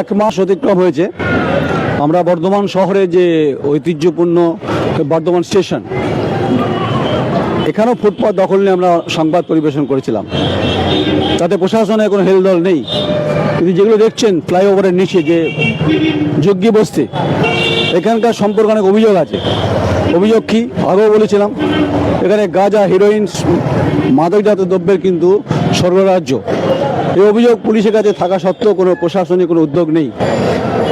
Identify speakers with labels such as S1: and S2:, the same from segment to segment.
S1: এক মাস অতিক্রম হয়েছে। আমরা বর্ধমান শহরে যে ঐতিহ্যপূর্ণ বর্ধমান স্টেশন, এখানেও ফুটপাত দখল নিয়ে আমরা সংবাদ পরিবেশন করেছিলাম। তাতে প্রশাসনে কোনো হেলদল নেই। কিন্তু যেগুলো দেখছেন ফ্লাইওভারের নিচে যে যজ্ঞী বস্তি, এখানকার সম্পর্কে অনেক অভিযোগ আছে। অভিযোগ কি? আগেও বলেছিলাম, এখানে গাঁজা হিরোইন মাদকজাত দ্রব্যের কিন্তু সর্বরাজ্য এই অভিযোগ পুলিশের কাছে থাকা সত্ত্বেও কোনো প্রশাসনিক কোনো উদ্যোগ নেই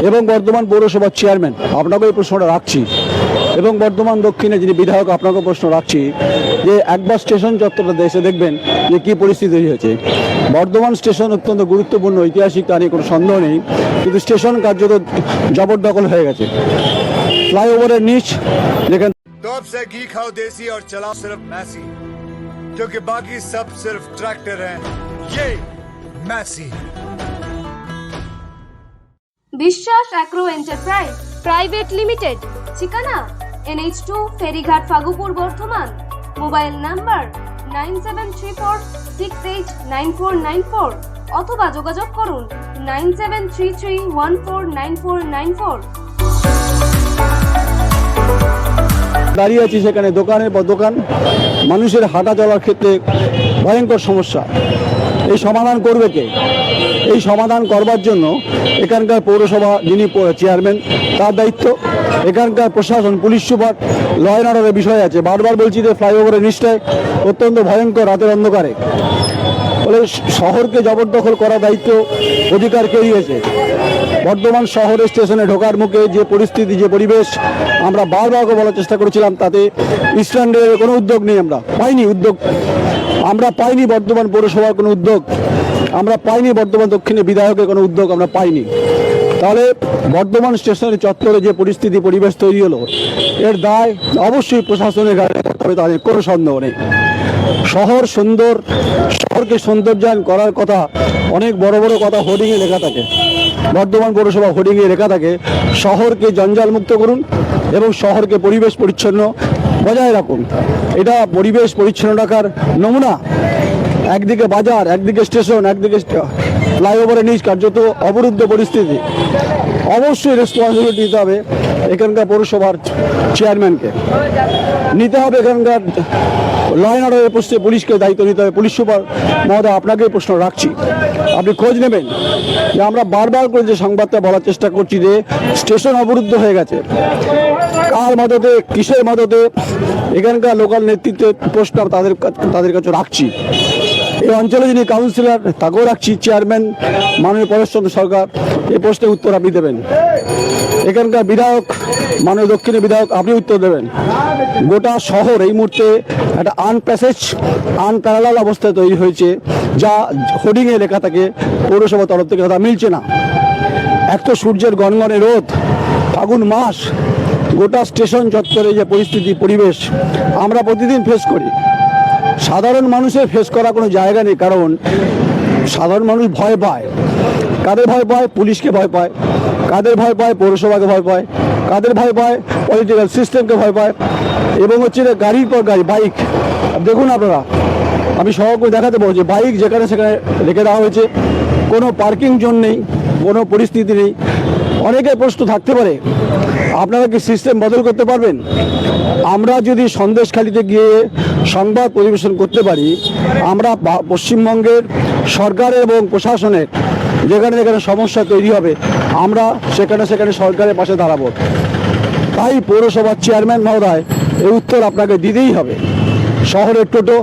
S1: এবং বর্ধমান পৌরসভার চেয়ারম্যান আপনাকে এই প্রশ্নটা রাখছি এবং বর্ধমান দক্ষিণে যিনি বিধায়ক আপনাকে প্রশ্ন রাখছি যে একবার স্টেশন চত্বরটা এসে দেখবেন যে কী পরিস্থিতি তৈরি হয়েছে বর্ধমান স্টেশন অত্যন্ত গুরুত্বপূর্ণ ঐতিহাসিক তা নিয়ে কোনো সন্দেহ নেই কিন্তু স্টেশন কার্যত জবরদখল হয়ে গেছে ফ্লাইওভারের নিচ যেখানে
S2: तो अब से घी खाओ देसी और चलाओ सिर्फ मैसी क्योंकि बाकी सब सिर्फ ट्रैक्टर हैं ये Massey
S3: Biswas agro enterprise private limited ঠিকানা? এনএইচ টু ফেরিঘাট Fagupur Bardhaman. Mobile number nine seven three four six eight nine four nine four অথবা যোগাযোগ করুন nine seven three three one four nine four nine four
S1: দাঁড়িয়ে আছি সেখানে দোকানের পর দোকান। মানুষের হাঁটা চলার ক্ষেত্রে ভয়ঙ্কর সমস্যা। এই সমাধান করবে কে? এই সমাধান করবার জন্য এখানকার পৌরসভা যিনি চেয়ারম্যান তার দায়িত্ব। এখানকার প্রশাসন, পুলিশ সুপার ল অ্যান্ড অর্ডারের বিষয় আছে। বারবার বলছি যে ফ্লাইওভারের নিচটায় অত্যন্ত ভয়ঙ্কর রাতের অন্ধকারে। ফলে শহরকে জবরদখল করার দায়িত্ব অধিকার কে দিয়েছে বর্ধমান শহরে স্টেশনে ঢোকার মুখে যে পরিস্থিতি, যে পরিবেশ, আমরা বারবার বলার চেষ্টা করেছিলাম, তাতে ইস্টার্নের কোনো উদ্যোগ নেই আমরা। পাইনি উদ্যোগ। আমরা পাইনি বর্ধমান পৌরসভার কোনো উদ্যোগ। আমরা পাইনি বর্ধমান দক্ষিণে বিধায়কের কোনো উদ্যোগ আমরা পাইনি। তাহলে বর্ধমান স্টেশনের চত্বরে যে পরিস্থিতি, পরিবেশ তৈরি হলো, এর দায় অবশ্যই প্রশাসনের গাড়ি হবে তাদের কোনো সন্দেহ নেই। শহর সুন্দর, শহরকে সৌন্দর্যায়ন করার কথা, অনেক বড় বড় কথা হোর্ডিংয়ে লেখা থাকে। বর্ধমান পৌরসভা হোর্ডিংয়ে লেখা থাকে, শহরকে জঞ্জাল মুক্ত করুন এবং শহরকে পরিবেশ পরিচ্ছন্ন বজায় রাখুন। এটা পরিবেশ পরিচ্ছন্ন রাখার নমুনা। একদিকে বাজার, একদিকে স্টেশন, একদিকে ফ্লাইওভারের নিজ কার্যত অবরুদ্ধ পরিস্থিতি। অবশ্যই রেসপন্সিবিলিটি দিতে হবে। এখানকার পৌরসভার চেয়ারম্যানকে। নিতে হবে এখানকার ল অ্যান্ড অর্ডারের পোস্টে পুলিশকে দায়িত্ব নিতে হবে। পুলিশ সুপার মহোদয় আপনাকে প্রশ্ন রাখছি। আপনি খোঁজ নেবেন যে আমরা বারবার করে যে সংবাদটা বলার চেষ্টা করছি যে স্টেশন অবরুদ্ধ হয়ে গেছে। কার মদতে, কিসের মদতে? এখানকার লোকাল নেতৃত্বের প্রশ্ন তাদের তাদের কাছে রাখছি। এই অঞ্চলে যিনি কাউন্সিলর, তাকেও রাখছি চেয়ারম্যান, মাননীয় পরেশচন্দ্র সরকার। এই প্রশ্নের উত্তর আপনি দেবেন। এখানকার বিধায়ক, মাননীয় দক্ষিণের বিধায়ক, আপনি উত্তর দেবেন। গোটা শহর এই মুহূর্তে একটা আনপ্যাসেজ আনপ্যারালাল অবস্থায় তৈরি হয়েছে, যা হোর্ডিংয়ে লেখা থাকে পৌরসভা তরফ থেকে তা মিলছে না। এক তো সূর্যের গনগনে রোদ, ফাগুন মাস, গোটা স্টেশন চত্বরে যে পরিস্থিতি, পরিবেশ, আমরা প্রতিদিন ফেস করি। সাধারণ মানুষের ফেস করা কোনো জায়গা নেই, কারণ সাধারণ মানুষ ভয় পায়। কাদের ভয় পায়? পুলিশকে ভয় পায়। কাদের ভয় পায়? পৌরসভাকে ভয় পায়। কাদের ভয় পায়? পলিটিক্যাল সিস্টেমকে ভয় পায়। এবং হচ্ছে গাড়ির পর গাড়ি বাইক দেখুন আপনারা, আমি সহজে দেখাতে পারব যে বাইক যেখানে সেখানে রেখে দেওয়া হয়েছে। কোনো পার্কিং জোন নেই, কোনো পরিস্থিতি নেই। অনেকের প্রশ্ন থাকতে পারে। আপনারা কি সিস্টেম বদল করতে পারবেন? আমরা যদি সন্দেশখালিতে গিয়ে সংবাদ পরিবেশন করতে পারি, আমরা পশ্চিমবঙ্গের সরকারের এবং প্রশাসনের যেখানে যেখানে সমস্যা তৈরি হবে, আমরা সেখানে সেখানে সরকারের পাশে দাঁড়াবো। তাই পৌরসভার চেয়ারম্যান মহোদয়, এই উত্তর আপনাকে দিতেই হবে। শহরের টোটো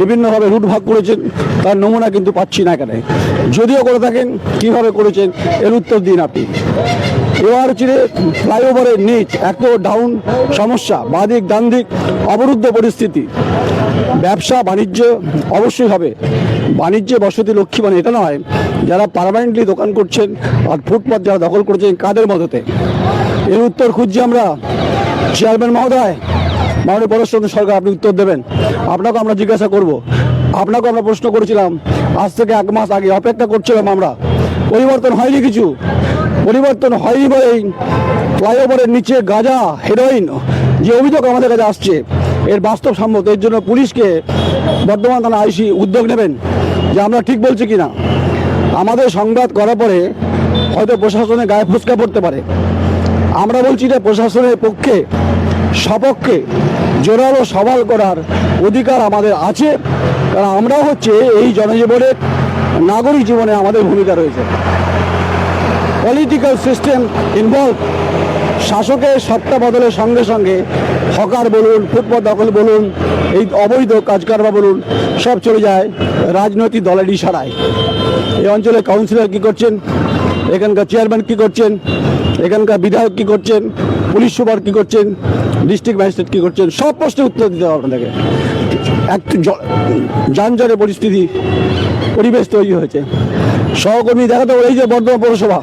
S1: বিভিন্নভাবে রুট ভাগ করেছেন, তার নমুনা কিন্তু পাচ্ছি না এখানে। যদিও করে থাকেন, কীভাবে করেছেন, এর উত্তর দিন আপনি। এবার হচ্ছে ফ্লাইওভারের নিচ, এত ডাউন সমস্যা বাদিক ডান দিক, অবরুদ্ধ পরিস্থিতি। ব্যবসা, বাণিজ্য, অবশ্যই হবে। বাণিজ্য বসতি লক্ষ্মী মানে এটা নয়, যারা পারমানেন্টলি দোকান করছেন, আর ফুটপাথ যারা দখল করছেন, কাদের মদতে? এর উত্তর খুঁজছি আমরা চেয়ারম্যান মহোদয়। মাননীয় পরেশচন্দ্র সরকার আপনি উত্তর দেবেন। আপনাকে আমরা জিজ্ঞাসা করব। আপনাকে আমরা প্রশ্ন করেছিলাম, আজ থেকে এক মাস আগে অপেক্ষা করছিলাম আমরা। পরিবর্তন হয়নি কিছু? পরিবর্তন হয়নি বলেই ফ্লাইওভারের নিচে গাঁজা হেরোইন যে অভিযোগ আমাদের কাছে আসছে, এর বাস্তব সম্মত। এর জন্য পুলিশকে বর্ধমান থানা আইসি উদ্যোগ নেবেন যে আমরা ঠিক বলছি কিনা। আমাদের সংবাদ করার পরে হয়তো প্রশাসনের গায়ে ফুসকা পড়তে পারে। আমরা বলছি যে প্রশাসনের পক্ষে সপক্ষে জোরালো সওয়াল করার অধিকার আমাদের আছে। কারণ আমরা হচ্ছে এই জনজীবনের নাগরিক জীবনে আমাদের ভূমিকা রয়েছে। পলিটিক্যাল সিস্টেম ইনভলভ শাসকের সত্তা বদলের সঙ্গে সঙ্গে হকার বলুন, ফুটবল দখল বলুন, এই অবৈধ কাজকারবার বলুন, সব চলে যায় রাজনৈতিক দলের ইশারায়। এই অঞ্চলে কাউন্সিলর কি করছেন? এখানকার চেয়ারম্যান কি করছেন? এখানকার বিধায়ক কি করছেন? পুলিশ সুপার কি করছেন? ডিস্ট্রিক্ট ম্যাজিস্ট্রেট কি করছেন? সব প্রশ্নের উত্তর দিতে হবে আপনাদেরকে একটু জ- যানজটের পরিস্থিতি, পরিবেশ তৈরি হয়েছে। সহকর্মী, দেখা তো, এই যে বর্ধমান পৌরসভা।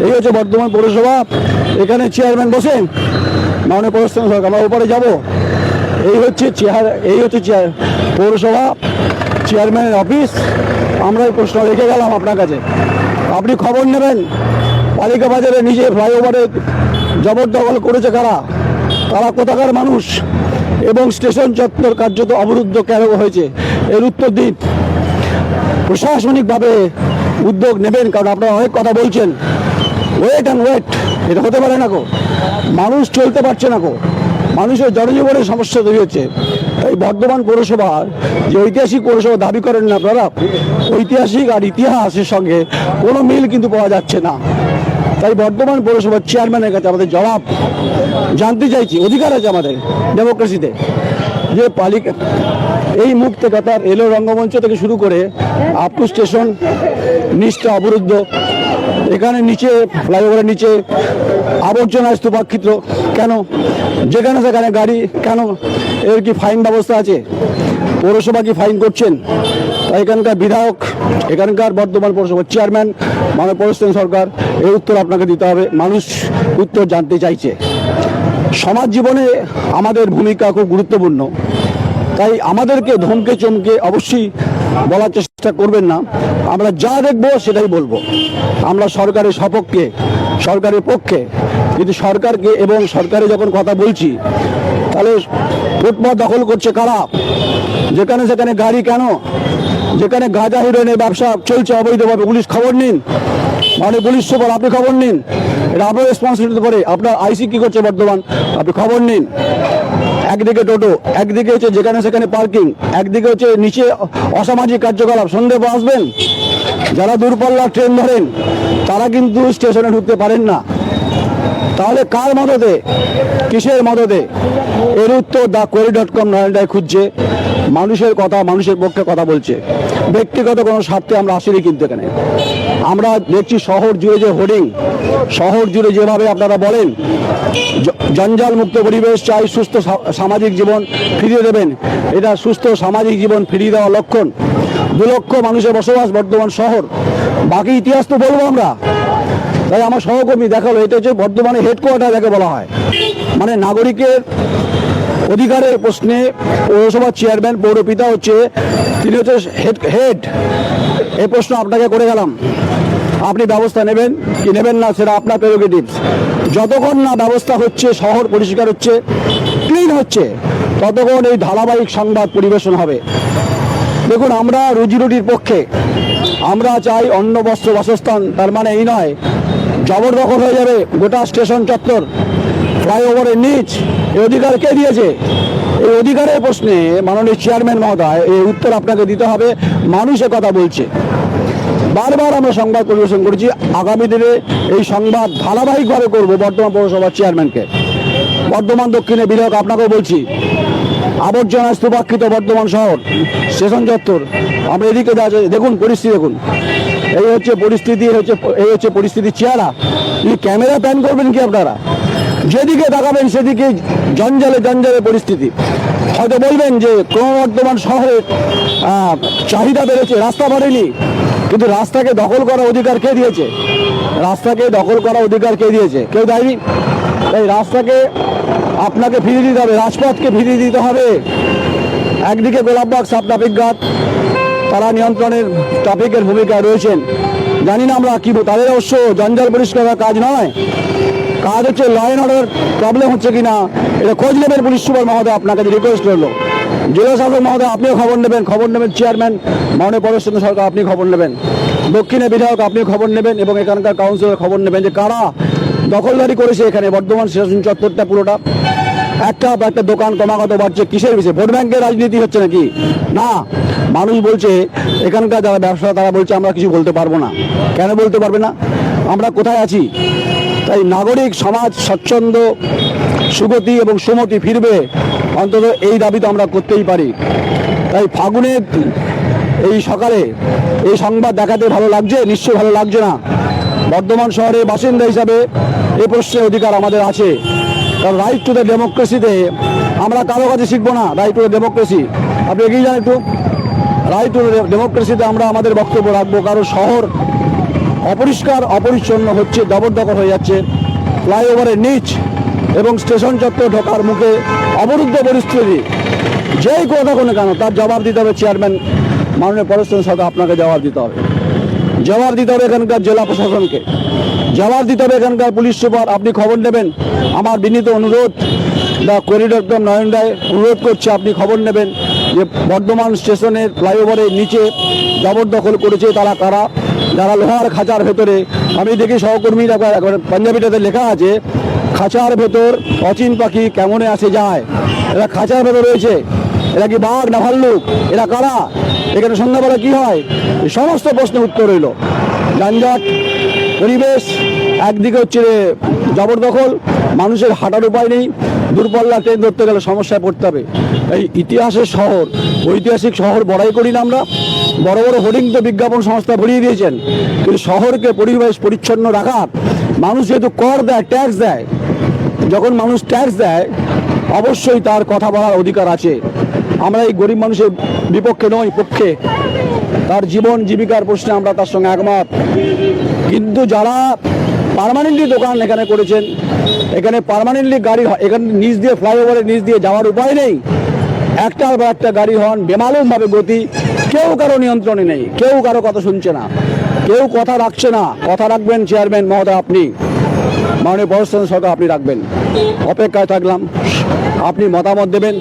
S1: এই হচ্ছে বর্ধমান পৌরসভা। এখানে চেয়ারম্যান বসেন মাননীয় পৌরসভা সরকার, আমরা ওপারে যাব। এই হচ্ছে চেয়ার, এই হচ্ছে চেয়ার, পৌরসভা চেয়ারম্যানের অফিস। আমরা এই প্রশ্ন রেখে গেলাম আপনার কাছে। আপনি খবর নেবেন। পালিকা বাজারে নিজে ফ্লাইওভারে জবরদখল করেছে কারা? তারা কোথাকার মানুষ এবং স্টেশন চত্বর কার্যত অবরুদ্ধ কেন হয়েছে? এর উত্তর দিন। প্রশাসনিকভাবে উদ্যোগ নেবেন, কারণ আপনারা অনেক কথা বলছেন। ওয়েট অ্যান্ড ওয়েট এটা হতে পারে না গো। মানুষ চলতে পারছে না গো। মানুষের জনজীবনের সমস্যা তৈরি হচ্ছে। এই বর্ধমান পৌরসভা যে ঐতিহাসিক পৌরসভা দাবি করেন না আপনারা, ঐতিহাসিক আর ইতিহাসের সঙ্গে কোনো মিল কিন্তু পাওয়া যাচ্ছে না। তাই বর্ধমান পৌরসভার চেয়ারম্যানের কাছে আমাদের জবাব জানতে চাইছি, অধিকার আছে আমাদের ডেমোক্রেসিতে যে পালিকা এই মুখ থেকে এলো রঙ্গমঞ্চ থেকে শুরু করে আপু স্টেশন, নিচটা অবরুদ্ধ, এখানে নিচে, ফ্লাইওভারের নিচে আবর্জনা স্তূপাক্ষিত কেন? যেখানে সেখানে গাড়ি, কেন? এর কি ফাইন ব্যবস্থা আছে? পৌরসভা কি ফাইন করছেন? এখানকার বিধায়ক, এখানকার বর্ধমান পৌরসভার চেয়ারম্যান মানে পৌরস্থান সরকার, এই উত্তর আপনাকে দিতে হবে। মানুষ উত্তর জানতে চাইছে। সমাজ জীবনে আমাদের ভূমিকা খুব গুরুত্বপূর্ণ। তাই আমাদেরকে ধমকে চমকে অবশ্যই বলার চেষ্টা করবেন না। আমরা যা দেখব সেটাই বলব। আমরা সরকারের সপক্ষে, সরকারের পক্ষে কিন্তু সরকারকে এবং সরকারে যখন কথা বলছি, তাহলে ফুটপাথ দখল করছে কারা? যেখানে সেখানে গাড়ি কেন? যেখানে গাঁজা হিরোইনের ব্যবসা চলছে অবৈধভাবে। পুলিশ খবর নিন। মানে পুলিশ সুপার, আপনি খবর নিন। এটা আপনার রেসপন্সিবিলিটি পড়ে আপনার আইসি কী করছে বর্তমান? আপনি খবর নিন। একদিকে টোটো, একদিকে হচ্ছে যেখানে সেখানে পার্কিং, একদিকে হচ্ছে নিচে অসামাজিক কার্যকলাপ। সন্ধে আসবেন? যারা দূরপাল্লার ট্রেন ধরেন, তারা কিন্তু স্টেশনে ঢুকতে পারেন না। তাহলে কার মদতে কিসের মদতে এর উত্তর দ্য কোয়ারি ডট কম নয়নটায় খুঁজছে। মানুষের কথা, মানুষের পক্ষে কথা বলছে। ব্যক্তিগত কোনো স্বার্থে আমরা আসিনি কিন্তু এখানে। আমরা দেখছি শহর জুড়ে যে হোর্ডিং, শহর জুড়ে যেভাবে আপনারা বলেন জঞ্জাল মুক্ত পরিবেশ চাই, সুস্থ সামাজিক জীবন ফিরিয়ে দেবেন। এটা সুস্থ সামাজিক জীবন ফিরিয়ে দেওয়ার লক্ষণ। দু লক্ষ মানুষের বসবাস বর্ধমান শহর। বাকি ইতিহাস তো বলব আমরা। তাই আমার সহকর্মী দেখাল, এটা হচ্ছে বর্ধমানে হেডকোয়ার্টার যাকে বলা হয়। মানে নাগরিকের অধিকারের প্রশ্নে পৌরসভার চেয়ারম্যান, পৌরপিতা হচ্ছে, তিনি হচ্ছে হেড হেড এই প্রশ্ন আপনাকে করে গেলাম। আপনি ব্যবস্থা নেবেন, কি নেবেন না সেটা আপনার প্রেরোগেটিভস যতক্ষণ না ব্যবস্থা হচ্ছে, শহর পরিষ্কার হচ্ছে ক্লিন হচ্ছে, ততক্ষণ এই ধারাবাহিক সংবাদ পরিবেশন হবে। দেখুন, আমরা রুজি রুটির পক্ষে, আমরা চাই অন্ন, বস্ত্র, বাসস্থান, তার মানে এই নয়, জবরদখল হয়ে যাবে গোটা স্টেশন চত্বর, ফ্লাইওভারের নিচ এই অধিকার কে দিয়েছে? এই অধিকারের প্রশ্নে মাননীয় চেয়ারম্যান মহোদয়, এই উত্তর আপনাকে দিতে হবে। মানুষে কথা বলছে। বারবার আমরা সংবাদ পরিবেশন করেছি, আগামী দিনে এই সংবাদ ধারাবাহিকভাবে করব বর্ধমান পৌরসভার চেয়ারম্যানকে। বর্ধমান, দক্ষিণে বিধায়ক আপনাকেও বলছি, আবর্জনা স্তূপাকৃত বর্ধমান শহর, স্টেশন চত্বর, আমরা এদিকে দেখুন পরিস্থিতি দেখুন। এই হচ্ছে পরিস্থিতি হচ্ছে, এই হচ্ছে পরিস্থিতির চেহারা। ক্যামেরা প্যান করবেন কি আপনারা? যেদিকে তাকাবেন সেদিকে জঞ্জালে জঞ্জালে পরিস্থিতি। হয়তো বলবেন যে ক্রমবর্ধমান শহরে চাহিদা বেড়েছে, রাস্তা বাড়েনি, কিন্তু রাস্তাকে দখল করার অধিকার কে দিয়েছে? রাস্তাকে দখল করার অধিকার কে দিয়েছে? কেউ দেয়নি? এই রাস্তাকে আপনাকে ফিরিয়ে দিতে হবে, রাজপথকে ফিরিয়ে দিতে হবে। একদিকে গোলাপবাগ সাপ গার্ড তারা নিয়ন্ত্রণের ট্রাফিকের ভূমিকায় রয়েছেন। জানি না আমরা কি তাদের অবশ্য জঞ্জাল পরিষ্কার কাজ নয়। কাজ হচ্ছে ল অ্যান্ড অর্ডার প্রবলেম হচ্ছে কি না এটা খোঁজ নেবেন পুলিশ সুপার মহোদয়, আপনাকে রিকোয়েস্ট করল। জেলা শাসক মহোদয়, আপনিও খবর নেবেন খবর নেবেন চেয়ারম্যান মাননীয় পরমেশ্বর সরকার আপনি খবর নেবেন। দক্ষিণে বিধায়ক আপনি খবর নেবেন, এবং এখানকার কাউন্সিলর খবর নেবেন যে কারা দখলদারি করেছে এখানে, বর্ধমান স্টেশন চত্বরটা পুরোটা। একটা বা একটা দোকান ক্রমাগত বাড়ছে, কিসের বিষয়ে? ভোট ব্যাংকের রাজনীতি হচ্ছে নাকি? না, মানুষ বলছে, এখানকার যারা ব্যবসা তারা বলছে, আমরা কিছু বলতে পারব না। কেন বলতে পারবে না? আমরা কোথায় আছি? তাই নাগরিক সমাজ স্বচ্ছন্দ, সুগতি এবং সুমতি ফিরবে, অন্তত এই দাবি তো আমরা করতেই পারি। তাই ফাগুনের এই সকালে এই সংবাদ দেখাতে ভালো লাগছে, নিশ্চয়ই ভালো লাগছে না। বর্ধমান শহরের বাসিন্দা হিসাবে এ প্রশ্নের অধিকার আমাদের আছে। কারণ রাইট টু দ্য ডেমোক্রেসিতে আমরা কারও কাছে শিখব না রাইট টু দ্য ডেমোক্রেসি আপনি এগিয়ে যান একটু। রাইট টু ডেমোক্রেসিতে আমরা আমাদের বক্তব্য রাখব, কারণ শহর অপরিষ্কার, অপরিচ্ছন্ন হচ্ছে, জবরদখল হয়ে যাচ্ছে। ফ্লাইওভারের নিচ এবং স্টেশন চত্বর ঢোকার মুখে অবরুদ্ধ পরিস্থিতি। যেই কোনো কেন তার জবাব দিতে হবে চেয়ারম্যান মাননীয় পরমেশ্বর সরকার, আপনাকে জবাব দিতে হবে। জবাব দিতে হবে এখানকার জেলা প্রশাসনকে। জবাব দিতে হবে এখানকার পুলিশ সুপার, আপনি খবর নেবেন। আমার বিনীত অনুরোধ the corridor from Nayan Ray অনুরোধ করছে, আপনি খবর নেবেন যে বর্ধমান স্টেশনের ফ্লাইওভারের নিচে জবরদখল করেছে তারা কারা? যারা লোহার খাঁচার ভেতরে, আমি দেখি সহকর্মীরা পাঞ্জাবিটাতে লেখা আছে, খাঁচার ভেতর অচিন পাখি কেমনে আসে যায়? এরা খাঁচার ভেতর রয়েছে। এরা কি বাঘ না ভাল্লুক? এরা কারা? এখানে সন্ধ্যাবেলা কি হয়? সমস্ত প্রশ্নের উত্তর রইল যানজট, পরিবেশ, একদিকে হচ্ছে জবরদখল, মানুষের হাঁটার উপায় নেই। দূরপাল্লা ট্রেন ধরতে গেলে সমস্যায় পড়তে হবে। এই ইতিহাসের শহর, ঐতিহাসিক শহর বড়াই করি না আমরা। বড় বড় হোর্ডিং তো বিজ্ঞাপন সংস্থা ভরিয়ে দিয়েছেন। কিন্তু শহরকে পরিবেশ পরিচ্ছন্ন রাখার, মানুষ যেহেতু কর দেয় ট্যাক্স দেয়, যখন মানুষ ট্যাক্স দেয়, অবশ্যই তার কথা বলার অধিকার আছে। আমরা এই গরিব মানুষের বিপক্ষে নই, পক্ষে। তার জীবন জীবিকার প্রশ্নে আমরা তার সঙ্গে একমত। কিন্তু যারা পার্মানেন্টলি দোকান এখানে করেছেন। এখানে পার্মানেন্টলি গাড়ি এখানে নিচ দিয়ে ফ্লাইওভারের নিচ দিয়ে যাওয়ার উপায় নেই। একটার পর একটা গাড়ি হন, বেমালুমভাবে গতি, কেউ কারও নিয়ন্ত্রণে নেই, কেউ কারও কথা শুনছে না, কেউ কথা রাখছে না। কথা রাখবেন চেয়ারম্যান মহোদয়, আপনি। মাননীয় পরস্থান সরকার, আপনি রাখবেন। অপেক্ষায় থাকলাম, আপনি মতামত দেবেন।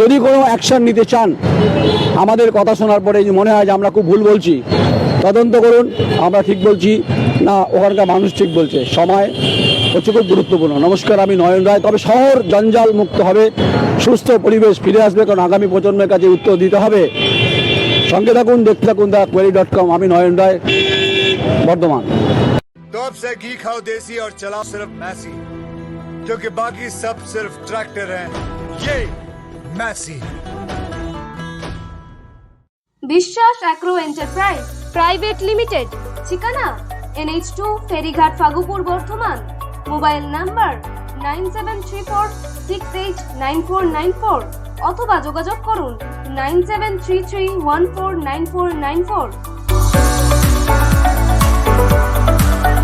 S1: যদি কোনো অ্যাকশন নিতে চান, আমাদের কথা শোনার পরে মনে হয় যে আমরা খুব ভুল বলছি, তদন্ত করুন, আমরা ঠিক বলছি। না ওখানকার মানুষ ঠিক বলছে সময় হচ্ছে খুব গুরুত্বপূর্ণ নমস্কার আমি নয়ন রায় তবে শহর জঞ্জাল মুক্ত হবে সুস্থ পরিবেশ ফিরে আসবে কারণ আগামী প্রজন্মের কাছে উত্তর দিতে হবে সঙ্গে থাকুন দেখতে থাকুন দ্য কোয়েরি ডট কম আমি নয়ন রায় বর্ধমান
S2: तो अब से घी खाओ देसी और चलाओ सिर्फ मैसी क्योंकि बाकी सब सिर्फ ट्रैक्टर हैं ये Massey
S3: Biswas agro enterprise private limited ঠিকানা এনএইচ টু ফেরিঘাট Fagupur Bardhaman. Mobile number nine seven three four six eight nine four nine four অথবা যোগাযোগ করুন nine seven three three one four nine four nine four.